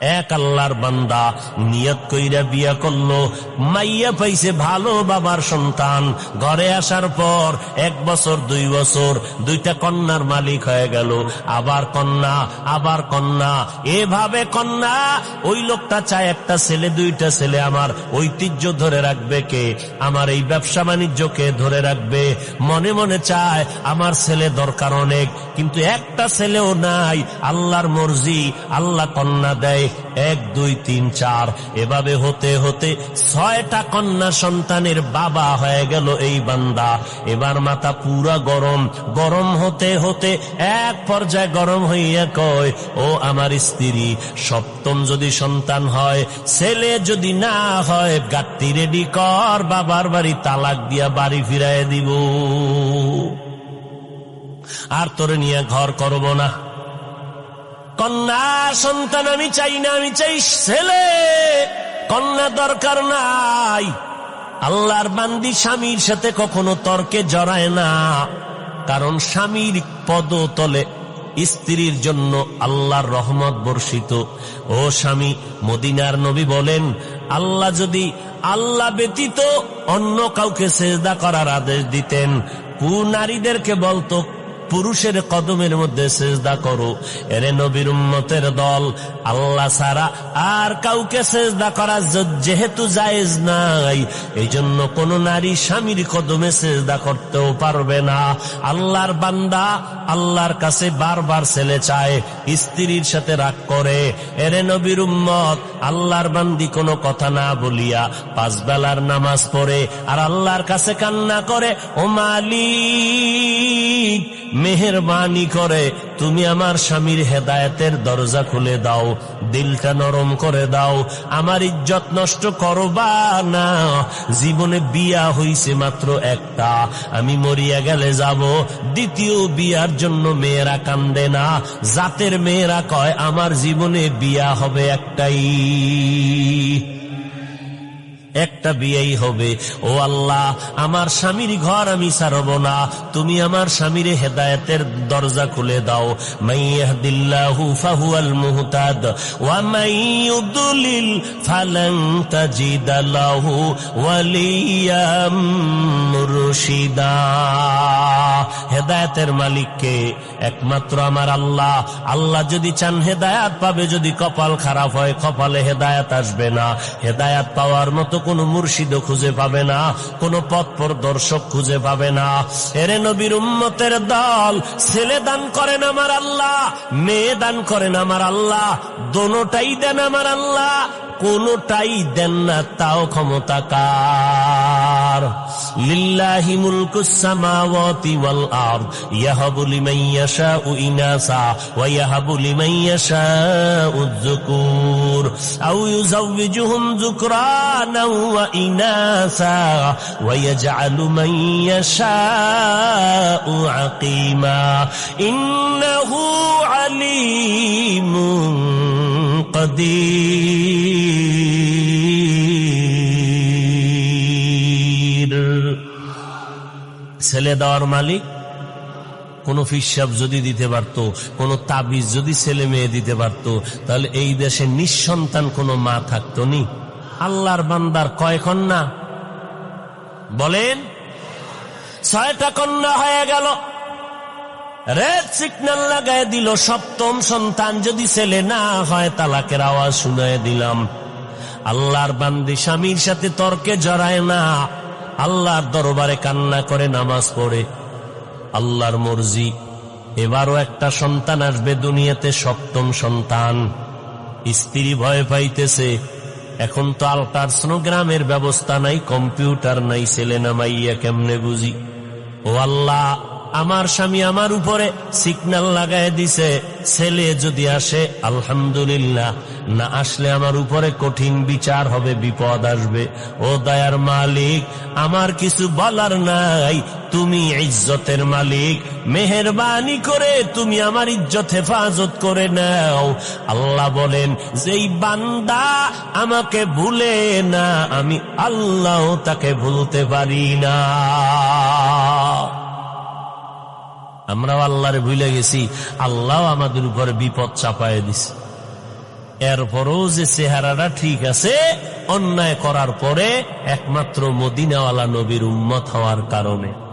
এক আল্লাহর বান্দা নিয়ত কইরা বিয়া করল, মাইয়া পাইছে ভালো বাবার সন্তান। ঘরে আসার পর এক বছর, দুই বছর, দুইটা কন্যার মালিক হয়ে গেল। আবার কন্যা আবার কন্যা, এভাবে কন্যা, ওই লোকটা চায় একটা ছেলে, দুইটা ছেলে আমার ঐতিহ্য ধরে রাখবে কে? আমার এই ব্যবসা বাণিজ্যকে ধরে রাখবে। মনে মনে চায় আমার ছেলে দরকার অনেক, কিন্তু একটা ছেলেও নাই, আল্লাহর মর্জি, আল্লাহ কন্যা দেয়। এক, দুই, তিন, চার। এভাবে হতে হতে ছয়টা কন্যা সন্তানের বাবা হয়ে গেল এই বান্দা। এবার মাথা পুরা গরম। গরম হতে হতে এক পর্যায়ে গরম হইয়া কয়, ও আমার স্ত্রী, সপ্তম যদি সন্তান হয়, ছেলে যদি না হয় গাত্তি রেডি কর, বাবার বাড়ি তালাক দিয়া বাড়ি ফিরাই দিব। আর তোরে নিয়ে ঘর করব না। কন্যা সন্তান আমি চাই না, আমি চাই ছেলে। কন্যা দরকার নাই। আল্লাহর বান্দি স্বামীর সাথে কখনো তর্কে জড়ায় না। কারণ স্বামীর পদতলে স্ত্রীর জন্য আল্লাহর রহমত বর্ষিত। ও স্বামী, মদিনার নবী বলেন, আল্লাহ যদি আল্লাহ ব্যতীত অন্য কাউকে সেজদা করার আদেশ দিতেন কু নারীদেরকে বলতো পুরুষের কদমের মধ্যে সেজদা করো। এরে নবীর উম্মতের দল, আল্লাহ সারা আর কাউকে সেজদা করা যেহেতু জায়েজ নাই এই জন্য কোন নারী স্বামীর কদমে সেজদা করতেও পারবে না। আল্লাহর বান্দা আল্লাহর কাছে বারবার ছেলে চায়, স্ত্রীর সাথে রাগ করে। এরে নবীর উম্মত আল্লাহর বান্দি কোনো কথা না বলিয়া পাঁচ বেলার নামাজ পড়ে আর আল্লাহর কাছে কান্না করে, ও মালিক, মেহরবানি করে তুমি আমার স্বামীর হেদায়েতের দরজা খুলে দাও, দিলটা নরম করে দাও, আমার ইজ্জত নষ্ট করবা না। জীবনে বিয়া হইছে মাত্র একটা, আমি মরিয়া গেলে যাব, দ্বিতীয় বিয়ার জন্য মেয়েরা কান্দে না, জাতের মেয়েরা কয়, আমার জীবনে বিয়া হবে একটাই। একটা বিয়েই হবে। ও আল্লাহ, আমার স্বামীর ঘর আমি ছাড়ব না। তুমি আমার স্বামীর হেদায়তের দরজা খুলে দাও। মাইয়াহদিল্লাহু ফাহুয়াল মুহতাদ, ওয়া হেদায়েতের মালিককে একমাত্র আমার আল্লাহ। আল্লাহ যদি চান হেদায়াত পাবে, যদি কপাল খারাপ হয়, কপালে হেদায়াত আসবে না। হেদায়াত পাওয়ার মতো কোনো মুর্শিদ খুঁজে পাবে না, কোন পথ দর্শক খুঁজে পাবে না। এরে নবীর উম্মতের দল, ছেলে দান করেন আমার আল্লাহ, মেয়ে দান করেন আমার আল্লাহ, দোনোটাই দেন আমার আল্লাহ। কোনটাই দেন না, তাও ক্ষমতা কার? লিল্লাহি মুলকুস সামাওয়াতি ওয়াল আরদ, ইয়াহাবু লিমান ইয়াশাউ ইনাসা, ওয়া ইয়াহাবু লিমান ইয়াশাউ যুকুর। আও ইউযাওয়িজুহুম যুকরানা ওয়া ইনাসা, ওয়া ইয়াজআলু মান ইয়াশাউ আকিমা। ইন্নাহু আলিমুন কদির। ছেলে দেওয়ার মালিক? কোন ফিসাব যদি দিতে পারত, কোন তাবিজ যদি ছেলে মেয়ে দিতে পারত, তাহলে এই দেশে নিঃসন্তান কোনো মা থাকতো নি। আল্লাহর বান্দার কয় কন্যা? বলেন, ছয়টা কন্যা হয়ে গেল। রেড সিগন্যাল লাগায় দিল, সপ্তম সন্তান যদি ছেলে না হয়, তালাকের আওয়াজ শুনায় দিলাম। আল্লাহর বান্দি স্বামীর সাথে তর্কে জড়ায় না। আল্লাহর দরবারে কান্না করে নামাজ পড়ে। আল্লাহর মর্জি। এবারও একটা সন্তান আসবে দুনিয়াতে, সপ্তম সন্তান। স্ত্রী ভয় পাইতেছে। এখন তো আল্ট্রাসনোগ্রামের ব্যবস্থা নাই, কম্পিউটার নাই ছেলে নামাইয়া কেমনে বুঝি? ও আল্লাহ আমার স্বামী আমার উপরে সিগনাল লাগায় দিছে, ছেলে যদি আসে, আলহামদুলিল্লাহ, না আসলে আমার উপরে কঠিন বিচার হবে, বিপদ আসবে। ও দয়ার মালিক, আমার কিছু বলার নাই, তুমি ইজ্জতের মালিক, মেহরবানি করে তুমি আমার ইজ্জত হেফাজত করে নাও। আল্লাহ বলেন, যেই বান্দা আমাকে ভুলে না, আমি আল্লাহ তাকে ভুলতে পারি না। আমরাও আল্লাহরে ভুলে গেছি আল্লাহ আমাদের উপরে বিপদ চাপায় দিছে। এরপরও যে চেহারাটা ঠিক আছে, অন্যায় করার পরে একমাত্র মদিনাওয়ালা নবীর উম্মত হওয়ার কারণে।